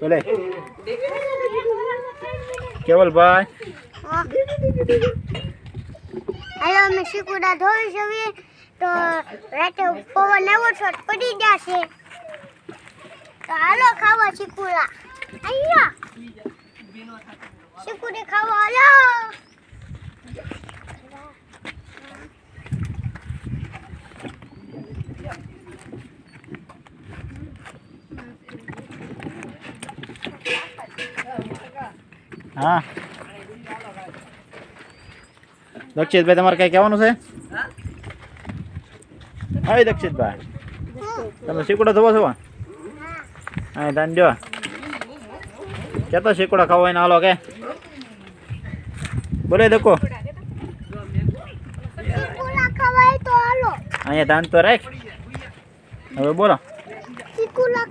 બોલે કેવલભાઈ હેલો, અમે શીકુડા ધોઈ જઈએ તો રાતે પવન એવો છોટ પડી જશે તો હાલો, ખાવા શીકુડા અહીંયા. શીકુડી ખાવા, હાલો. હા. દક્ષિતભાઈ તમારે કઈ કહેવાનું છે? હા દક્ષિતભાઈ. તમે શીકડો ધોવો છો? હા દાન જો કેતો શીકડો ખાવો એને હાલો કે. બોલે હાલો. અહીંયા દાન તો રાખ. હવે બોલો. શીકુડા